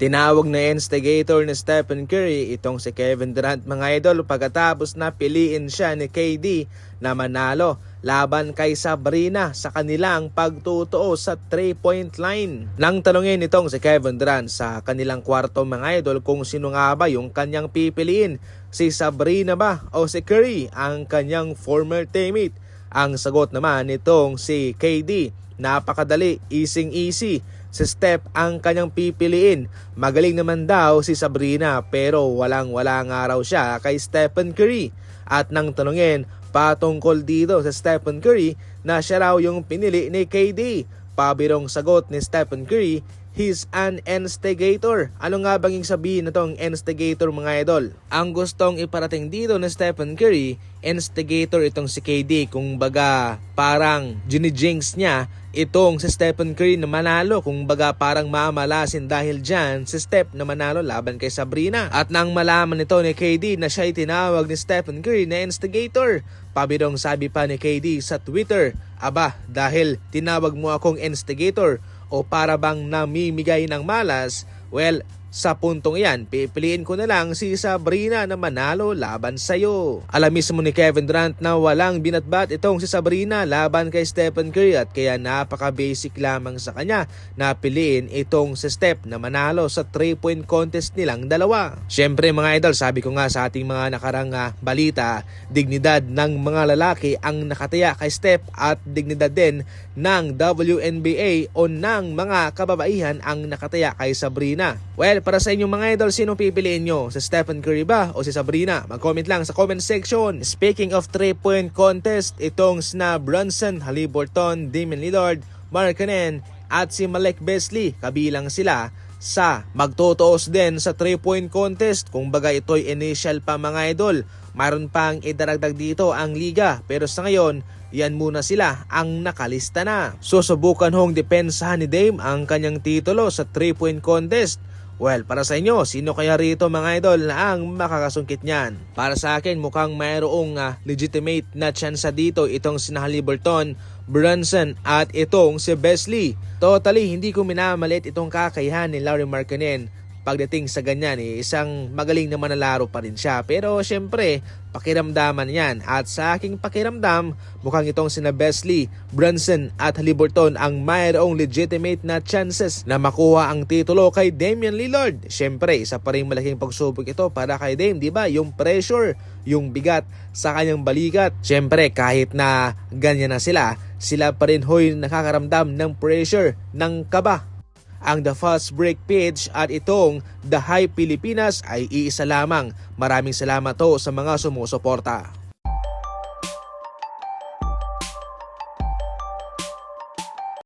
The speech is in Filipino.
Tinawag na instigator ni Stephen Curry itong si Kevin Durant mga idol pagkatapos na piliin siya ni KD na manalo laban kay Sabrina sa kanilang pagtutuo sa 3-point line. Nang tanungin itong si Kevin Durant sa kanilang kwarto mga idol kung sino nga ba yung kanyang pipiliin, si Sabrina ba o si Curry ang kanyang former teammate. Ang sagot naman nitong si KD, napakadali, easing easy si Steph ang kanyang pipiliin. Magaling naman daw si Sabrina pero walang wala nga raw siya kay Stephen Curry. At nang tanungin patungkol dito sa Stephen Curry na siya raw yung pinili ni KD. Pabirong sagot ni Stephen Curry, he's an instigator. Ano nga bang sabihin na tong instigator mga idol? Ang gustong iparating dito ni Stephen Curry, instigator itong si KD. Kung baga parang jinijinx niya itong si Stephen Curry na manalo kung baga parang mamalasin dahil dyan si Steph na manalo laban kay Sabrina. At nang malaman nito ni KD na siya tinawag ni Stephen Curry na instigator, pabirong sabi pa ni KD sa Twitter, Aba, dahil tinawag mo akong instigator o para bang namimigay ng malas, well, sa puntong iyan, pipiliin ko na lang si Sabrina na manalo laban sa'yo. Alam mismo ni Kevin Durant na walang binatbat itong si Sabrina laban kay Stephen Curry at kaya napaka-basic lamang sa kanya na piliin itong si Steph na manalo sa 3-point contest nilang dalawa. Siyempre mga idol, sabi ko nga sa ating mga nakarang ah, balita, dignidad ng mga lalaki ang nakataya kay Steph at dignidad din ng WNBA o ng mga kababaihan ang nakataya kay Sabrina. Well, para sa inyong mga idol, sino pipiliin nyo? Si Stephen Curry ba o si Sabrina? Mag-comment lang sa comment section. Speaking of 3-point contest, itong sina Brunson, Halliburton, Damian Lillard, Mark Cannon, at si Malek Besley, kabilang sila sa magtotoos din sa 3-point contest. Kung baga ito'y initial pa mga idol. Mayroon pang idaragdag dito ang liga pero sa ngayon yan muna sila ang nakalista na. Susubukan hong depensahan ni Dame ang kanyang titulo sa 3-point contest. Well, para sa inyo, sino kaya rito mga idol na ang makakasungkit niyan? Para sa akin, mukhang mayroong ah, legitimate na chance dito itong sina Halliburton, Brunson at itong si Besley. Totally, hindi ko minamalit itong kakayahan ni Larry Markkanen pagdating sa ganyan eh, isang magaling na manalaro pa rin siya. Pero syempre, pakiramdaman yan. At sa aking pakiramdam, mukhang itong sina Besley, Brunson at Halliburton ang mayroong legitimate na chances na makuha ang titulo kay Damian Lillard. Syempre, isa pa rin malaking pagsubok ito para kay Dame, di ba? Yung pressure, yung bigat sa kanyang balikat. Syempre, kahit na ganyan na sila, sila pa rin hoy nakakaramdam ng pressure, ng kaba ang The Fast Break page at itong The High Pilipinas ay iisa lamang. Maraming salamat to sa mga sumusuporta.